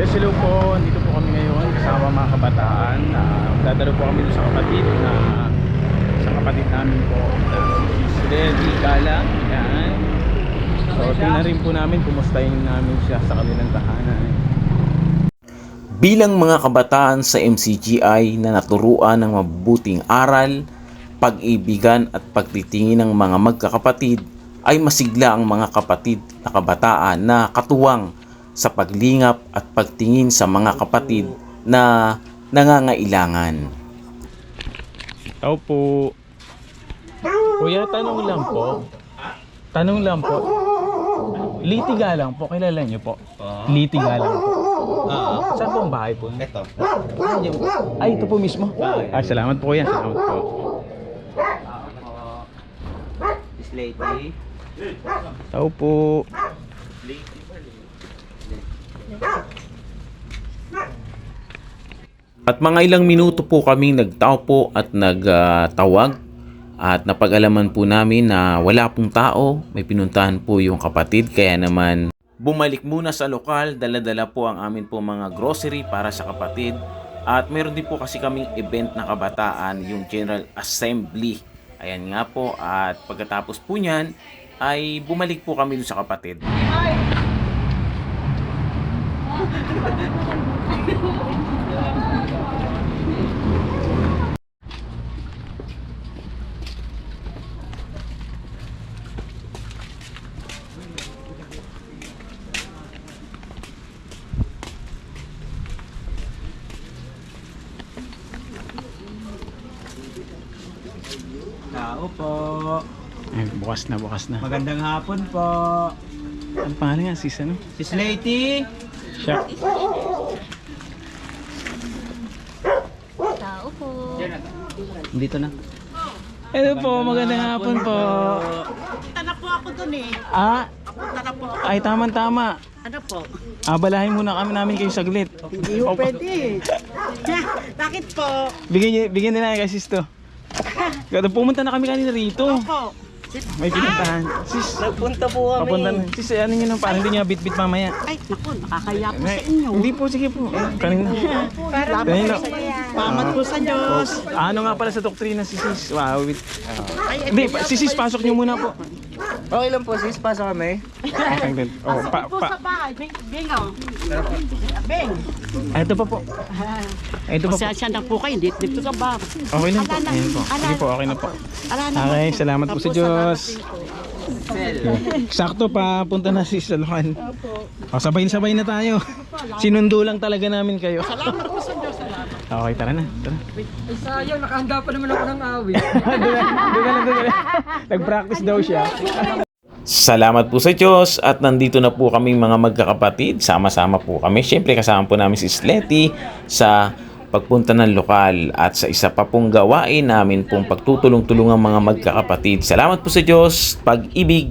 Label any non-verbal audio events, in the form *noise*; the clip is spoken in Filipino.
Yes, hello po. Dito po kami ngayon kasama mga kabataan. Uh, dadalo po kami sa kapatid na sa kapatid namin po si Reggie Gala. Yan. So, tingnan rin po namin, kumustahin namin siya sa kanilang tahanan. Bilang mga kabataan sa MCGI na naturuan ng mabubuting aral, pag-ibigan at pagtitingin ng mga magkakapatid, ay masigla ang mga kapatid na kabataan na katuwang sa paglingap at pagtingin sa mga kapatid na nangangailangan. Tao po. Kuya, tanong lang po. Tanong lang po. Litiga lang po. Kilala niyo po? Litiga lang po. Oo. Saan po ang bahay po? Ito. Ay, ito po mismo. Ay, salamat po kuya. Salamat po. This lady. Tao po. At mga ilang minuto po kaming nagtaupo at nagtawag at napag-alaman po namin na wala pong tao, may pinuntahan po yung kapatid kaya naman bumalik muna sa lokal, dala-dala po ang amin po mga grocery para sa kapatid at meron din po kasi kaming event na kabataan, yung General Assembly. Ayan nga po at pagkatapos po niyan ay bumalik po kami sa kapatid. Tao po. Ay, bukas na, bukas na. Magandang hapon po. Ano pangalan nga? Sis ano? Sis Lady. Siya. Tao po. Dito na. Hello po, magandang hapon po. Punta na po ako dun eh. Ah, Punta na po ako. ay tama-tama. Ano po? Ah, balahin muna kami namin kayo saglit. Hindi po pwede. *laughs* Bakit po? Bigyan, niyo- bigyan nila kay sis to. *laughs* Kada pumunta na kami kanina rito. Po. May pinuntahan. Sis, Nagpunta po papunta na. Sis, ano nyo nang parang hindi nyo bit-bit mamaya. Ay, naku, nakakaya po sa Ay, inyo. Hindi po, sige po. Eh, kanina. Salamat Kanina. po sa Salamat po sa Diyos. Ano nga pala sa doktrina si sis? Wow, wait. Ay, Hindi, pa- si sis, pasok nyo muna po. Okay lang po sis, pasok kami. Oh, pa, po pa. sa bahay. Bing, bing, oh. Bing. Ay, ito pa po. Ay, ito pa po. Pasensya na po kayo. Dito, dito sa bar. Okay lang po. Ayan po. Sige po, okay na po. Ala na. Okay, salamat po sa Diyos. Sakto pa, punta na si Salman. O, sabay-sabay na tayo. Sinundo lang talaga namin kayo. po. Salamat. Okay, tara na. Tara. Sayang, nakahanda pa naman ako ng awit. *laughs* doon na, doon na, doon na. Nag-practice daw siya. Salamat po sa Diyos at nandito na po kaming mga magkakapatid. Sama-sama po kami. Siyempre kasama po namin si Slety sa pagpunta ng lokal at sa isa pa pong gawain namin pong pagtutulong-tulungan mga magkakapatid. Salamat po sa Diyos. Pag-ibig,